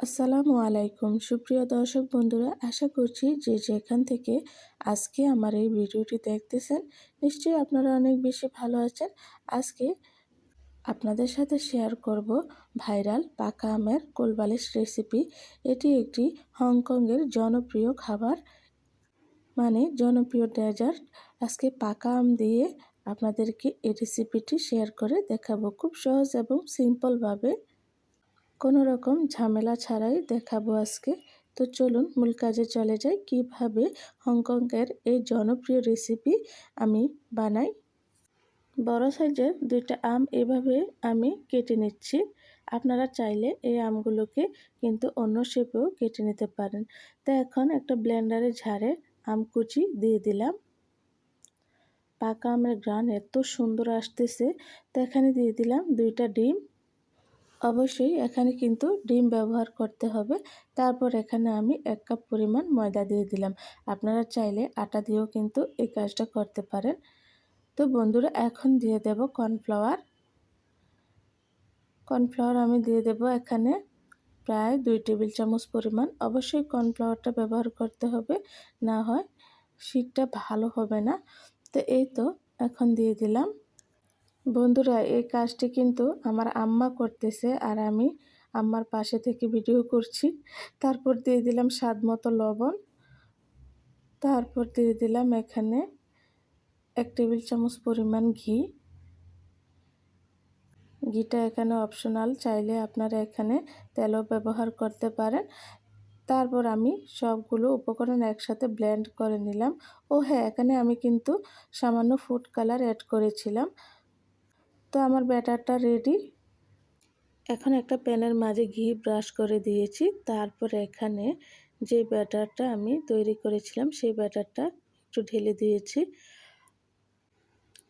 আসসালামু আলাইকুম। সুপ্রিয় দর্শক বন্ধুরা, আশা করছি যে যেখান থেকে আজকে আমার এই ভিডিওটি দেখতেছেন, নিশ্চয়ই আপনারা অনেক বেশি ভালো আছেন। আজকে আপনাদের সাথে শেয়ার করব ভাইরাল পাকা আমের কোলবালিশ রেসিপি এটি একটি হংকংয়ের জনপ্রিয় খাবার মানে জনপ্রিয় ডেজার্ট আজকে পাকা আম দিয়ে আপনাদেরকে এই রেসিপিটি শেয়ার করে দেখাবো খুব সহজ এবং সিম্পলভাবে কোনো রকম ঝামেলা ছাড়াই দেখাবো আজকে। তো চলুন মূল কাজে চলে যাই। কীভাবে হংকংয়ের এই জনপ্রিয় রেসিপি আমি বানাই? বড় সাইজের দুইটা আম এভাবে আমি কেটে নিচ্ছি। আপনারা চাইলে এই আমগুলোকে কিন্তু অন্য শেপেও কেটে নিতে পারেন। তো এখন একটা ব্লেন্ডারে ঝাড়ে আম কুচি দিয়ে দিলাম। পাকা আমের গ্রান এত সুন্দর আসতেছে। তো এখানে দিয়ে দিলাম দুইটা ডিম। অবশ্যই এখানে কিন্তু ডিম ব্যবহার করতে হবে। তারপর এখানে আমি এক কাপ পরিমাণ ময়দা দিয়ে দিলাম। আপনারা চাইলে আটা দিয়েও কিন্তু এই কাজটা করতে পারেন। তো বন্ধুরা, এখন দিয়ে দেব কর্নফ্লাওয়ার। কর্নফ্লাওয়ার আমি দিয়ে দেব এখানে প্রায় দুই টেবিল চামচ পরিমাণ। অবশ্যই কর্নফ্লাওয়ারটা ব্যবহার করতে হবে, না হয় শীতটা ভালো হবে না। তো এই তো, এখন দিয়ে দিলাম। বন্ধুরা, এই কাজটি কিন্তু আমার আম্মা করতেছে আর আমি আম্মার পাশে থেকে ভিডিও করছি। তারপর দিয়ে দিলাম স্বাদ মতো লবণ। তারপর দিয়ে দিলাম এখানে এক টেবিল চামচ পরিমাণ ঘি। ঘিটা এখানে অপশনাল চাইলে আপনারা এখানে তেলও ব্যবহার করতে পারেন। তারপর আমি সবগুলো উপকরণ একসাথে ব্লেন্ড করে নিলাম। ও হ্যাঁ এখানে আমি কিন্তু সামান্য ফুড কালার অ্যাড করেছিলাম। তো আমার ব্যাটারটা রেডি এখন একটা প্যানের মাঝে ঘি ব্রাশ করে দিয়েছি। তারপর এখানে যে ব্যাটারটা আমি তৈরি করেছিলাম, সেই ব্যাটারটা একটু ঢেলে দিয়েছি।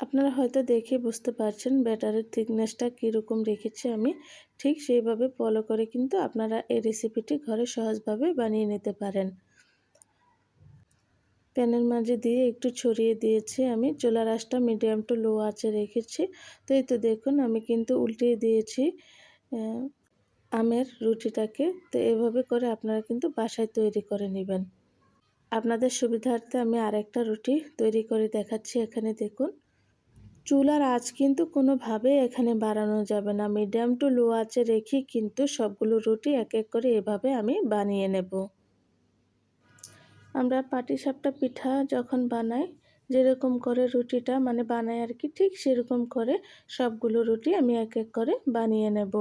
আপনারা হয়তো দেখে বুঝতে পারছেন ব্যাটারের থিকনেসটা কীরকম রেখেছি আমি। ঠিক সেইভাবে ফলো করে কিন্তু আপনারা এই রেসিপিটি ঘরে সহজভাবে বানিয়ে নিতে পারেন। প্যানের মাঝে দিয়ে একটু ছড়িয়ে দিয়েছি আমি। চোলা রাসটা মিডিয়াম টু লো আঁচে রেখেছি। তো এই তো দেখুন, আমি কিন্তু উল্টিয়ে দিয়েছি আমের রুটিটাকে। তো এভাবে করে আপনারা কিন্তু বাসায় তৈরি করে নেবেন। আপনাদের সুবিধার্থে আমি আরেকটা রুটি তৈরি করে দেখাচ্ছি এখানে দেখুন। চুলার আঁচ কিন্তু কোনোভাবে এখানে বাড়ানো যাবে না। মিডিয়াম টু লো আঁচে রেখে কিন্তু সবগুলো রুটি এক এক করে এভাবে আমি বানিয়ে নেব। আমরা পাটিসাপটা পিঠা যখন বানাই, যেরকম করে রুটিটা মানে বানাই আর কি, ঠিক সেরকম করে সবগুলো রুটি আমি এক এক করে বানিয়ে নেব।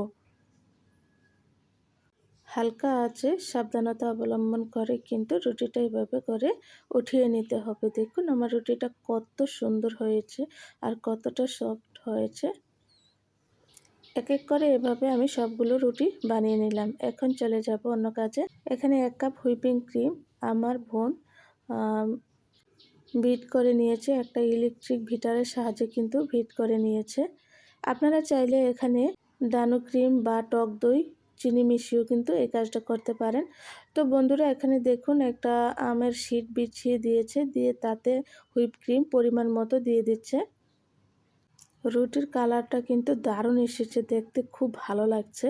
হালকা আছে, সাবধানতা অবলম্বন করে কিন্তু রুটিটা এভাবে করে উঠিয়ে নিতে হবে। দেখুন আমার রুটিটা কত সুন্দর হয়েছে আর কতটা সফট হয়েছে। এক এক করে এভাবে আমি সবগুলো রুটি বানিয়ে নিলাম। এখন চলে যাব অন্য কাজে। এখানে এক কাপ হুইপিং ক্রিম আমার বোন বিট করে নিয়েছে একটা ইলেকট্রিক ভিটারের সাহায্যে কিন্তু ভিট করে নিয়েছে। আপনারা চাইলে এখানে ডানো ক্রিম বা টক দই, চিনি মিশিয়েও কিন্তু এই কাজটা করতে পারেন। তো বন্ধুরা, এখানে দেখুন একটা আমের শিট বিছিয়ে দিয়েছে, দিয়ে তাতে হুইপ ক্রিম পরিমাণ মতো দিয়ে দিচ্ছে। রুটির কালারটা কিন্তু দারুণ এসেছে, দেখতে খুব ভালো লাগছে।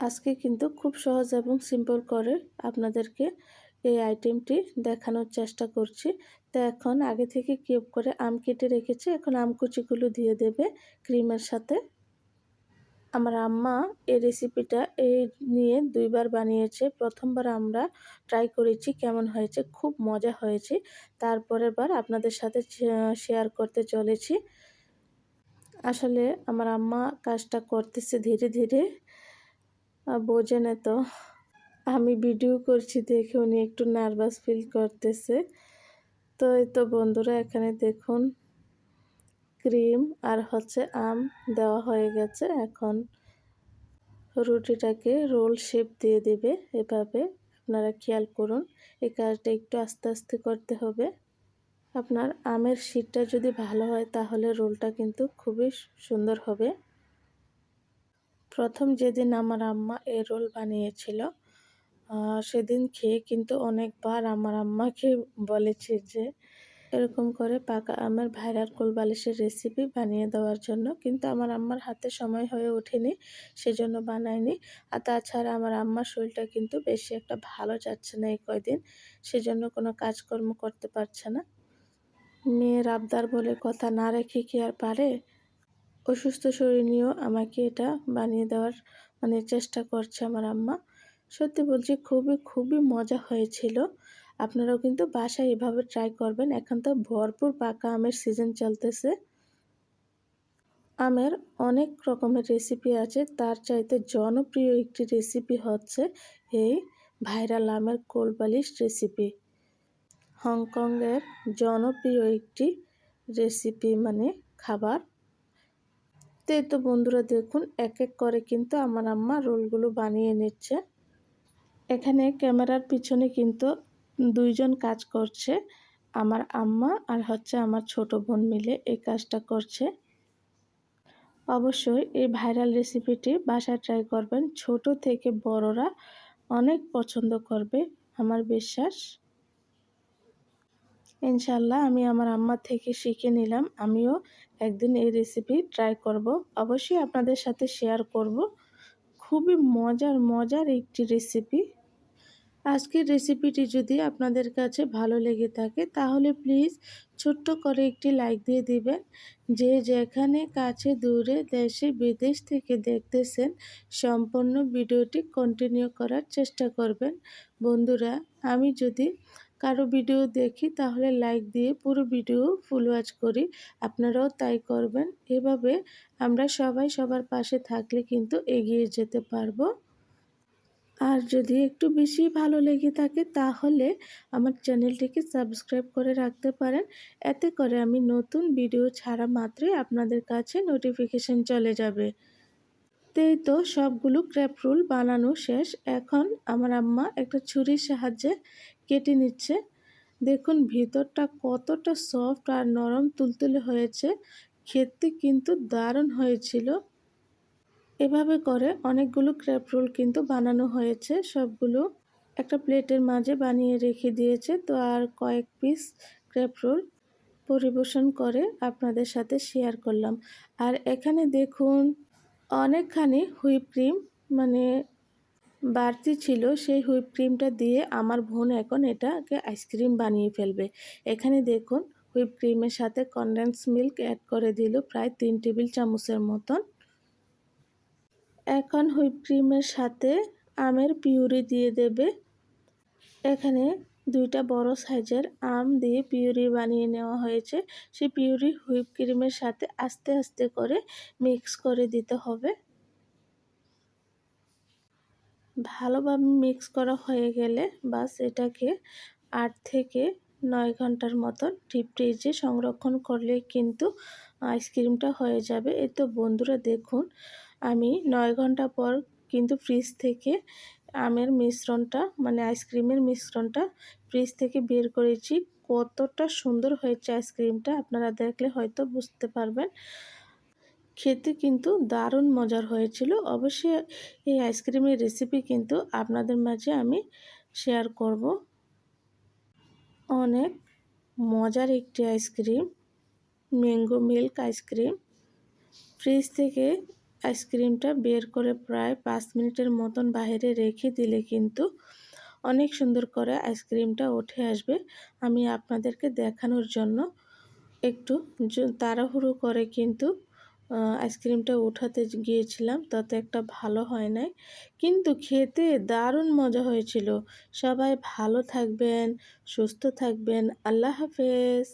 আজকে কিন্তু খুব সহজ এবং সিম্পল করে আপনাদেরকে এই আইটেমটি দেখানোর চেষ্টা করছি। তো এখন আগে থেকে কিউব করে আম কেটে রেখেছি, এখন আম কুচিগুলো দিয়ে দেবে ক্রিমের সাথে। আমার আম্মা এই রেসিপিটা এই নিয়ে দুইবার বানিয়েছে। প্রথমবার আমরা ট্রাই করেছি কেমন হয়েছে, খুব মজা হয়েছে। তারপরের বার আপনাদের সাথে শেয়ার করতে চলেছি। আসলে আমার আম্মা কাজটা করতেছে ধীরে ধীরে। বোঝেন তো। আমি ভিডিও করছি দেখে উনি একটু নার্ভাস ফিল করতেছে। তো এই তো বন্ধুরা, এখানে দেখুন, ক্রিম আর হচ্ছে আম দেওয়া হয়ে গেছে। এখন রুটিটাকে রোল শেপ দিয়ে দেবে এভাবে। আপনারা খেয়াল করুন, এই কাজটা একটু আস্তে আস্তে করতে হবে। আপনার আমের শীতটা যদি ভালো হয়, তাহলে রোলটা কিন্তু খুবই সুন্দর হবে। প্রথম যেদিন আমার আম্মা এই রোল বানিয়েছিল সেদিন খেয়ে কিন্তু অনেকবার আমার আম্মাকে বলেছে যে, এরকম করে পাকা আমের ভাইরাল কোল বালিশের রেসিপি বানিয়ে দেওয়ার জন্য। কিন্তু আমার আম্মার হাতে সময় হয়ে ওঠেনি, সেজন্য বানায়নি। আর তাছাড়া আমার আম্মার শরীরটা কিন্তু বেশি একটা ভালো যাচ্ছে না এই কয়দিন, সেজন্য কোনো কাজকর্ম করতে পারছে না। মেয়ের আবদার বলে কথা না রেখে কি আর পারে? অসুস্থ শরীর নিয়েও আমাকে এটা বানিয়ে দেওয়ার মানে চেষ্টা করছে আমার আম্মা। সত্যি বলছি, খুবই খুবই মজা হয়েছিল। আপনারাও কিন্তু বাসায় এভাবে ট্রাই করবেন। এখন তো ভরপুর পাকা আমের সিজন চলতেছে। আমের অনেক রকমের রেসিপি আছে। তার চাইতে জনপ্রিয় একটি রেসিপি হচ্ছে এই ভাইরাল আমের কোলবালিশ রেসিপি হংকংয়ের জনপ্রিয় একটি রেসিপি মানে খাবার। তো তো বন্ধুরা দেখুন এক এক করে কিন্তু আমার আম্মা রোলগুলো বানিয়ে নিচ্ছে। এখানে ক্যামেরার পিছনে কিন্তু দুইজন কাজ করছে, আমার আম্মা আর হচ্ছে আমার ছোট বোন মিলে এই কাজটা করছে। অবশ্যই এই ভাইরাল রেসিপিটি বাসায় ট্রাই করবেন, ছোট থেকে বড়রা অনেক পছন্দ করবে, আমার বিশ্বাস। ইনশাল্লাহ আমি আমার আম্মা থেকে শিখে নিলাম। আমিও একদিন এই রেসিপি ট্রাই করব। অবশ্যই আপনাদের সাথে শেয়ার করব। খুবই মজার মজার একটি রেসিপি আজকের রেসিপিটি যদি আপনাদের কাছে ভালো লেগে থাকে, তাহলে প্লিজ ছোট্ট করে একটি লাইক দিয়ে দিবেন। যে যেখানে কাছে, দূরে, দেশে, বিদেশ থেকে দেখতেছেন, সম্পূর্ণ ভিডিওটি কন্টিনিউ করার চেষ্টা করবেন। বন্ধুরা, আমি যদি কারও ভিডিও দেখি তাহলে লাইক দিয়ে পুরো ভিডিও ফুল ওয়াচ করি। আপনারাও তাই করবেন। এভাবে আমরা সবাই সবার পাশে থাকলে কিন্তু এগিয়ে যেতে পারব। আর যদি একটু বেশি ভালো লেগে থাকে তাহলে আমার চ্যানেলটিকে সাবস্ক্রাইব করে রাখতে পারেন। এতে করে আমি নতুন ভিডিও ছাড়া মাত্রই আপনাদের কাছে নোটিফিকেশন চলে যাবে। তেই তো সবগুলো ক্র্যাপ রোল বানানো শেষ। এখন আমার আম্মা একটা ছুরির সাহায্যে কেটে নিচ্ছে। দেখুন, ভিতরটা কতটা সফট আর নরম তুলতুলে হয়েছে। খেতে কিন্তু দারুণ হয়েছিল। এভাবে করে অনেকগুলো ক্র্যাপ রোল কিন্তু বানানো হয়েছে সবগুলো। একটা প্লেটের মাঝে বানিয়ে রেখে দিয়েছে। তো আর কয়েক পিস ক্র্যাপ রোল পরিবেশন করে আপনাদের সাথে শেয়ার করলাম। আর এখানে দেখুন, অনেকখানি হুইপ ক্রিম মানে বাড়তি ছিল সেই হুইপ ক্রিমটা দিয়ে আমার বোন এখন এটাকে আইসক্রিম বানিয়ে ফেলবে। এখানে দেখুন, হুইপ ক্রিমের সাথে কনডেন্স মিল্ক অ্যাড করে দিল প্রায় তিন টেবিল চামচের মতন। এখন হুইপ ক্রিমের সাথে আমের পিউরি দিয়ে দেবে। এখানে দুইটা বড় সাইজের আম দিয়ে পিউরি বানিয়ে নেওয়া হয়েছে। সেই পিউরি হুইপ ক্রিমের সাথে আস্তে আস্তে করে মিক্স করে দিতে হবে। ভালোভাবে মিক্স করা হয়ে গেলে বাস এটাকে আট থেকে নয় ঘণ্টার মতন ডিপ ফ্রিজে সংরক্ষণ করলে কিন্তু আইসক্রিমটা হয়ে যাবে। এই তো বন্ধুরা দেখুন, আমি নয় ঘণ্টা পর কিন্তু ফ্রিজ থেকে আমের মিশ্রণটা মানে আইসক্রিমের মিশ্রণটা ফ্রিজ থেকে বের করেছি। কতটা সুন্দর হয়েছে আইসক্রিমটা, আপনারা দেখলে হয়তো বুঝতে পারবেন। খেতে কিন্তু দারুণ মজার হয়েছিল। অবশ্যই এই আইসক্রিমের রেসিপি কিন্তু আপনাদের মাঝে আমি শেয়ার করব। অনেক মজার একটি ice cream mango milk ice cream. Fridge থেকে আইসক্রিমটা বের করে প্রায় পাঁচ মিনিটের মতন বাইরে রেখে দিলে কিন্তু অনেক সুন্দর করে আইসক্রিমটা উঠে আসবে। আমি আপনাদেরকে দেখানোর জন্য একটু তাড়াহুড়ো করে কিন্তু আইসক্রিমটা উঠাতে গিয়েছিলাম, তাতে একটা ভালো হয় নাই। কিন্তু খেতে দারুণ মজা হয়েছিল। সবাই ভালো থাকবেন, সুস্থ থাকবেন। আল্লাহ হাফেজ।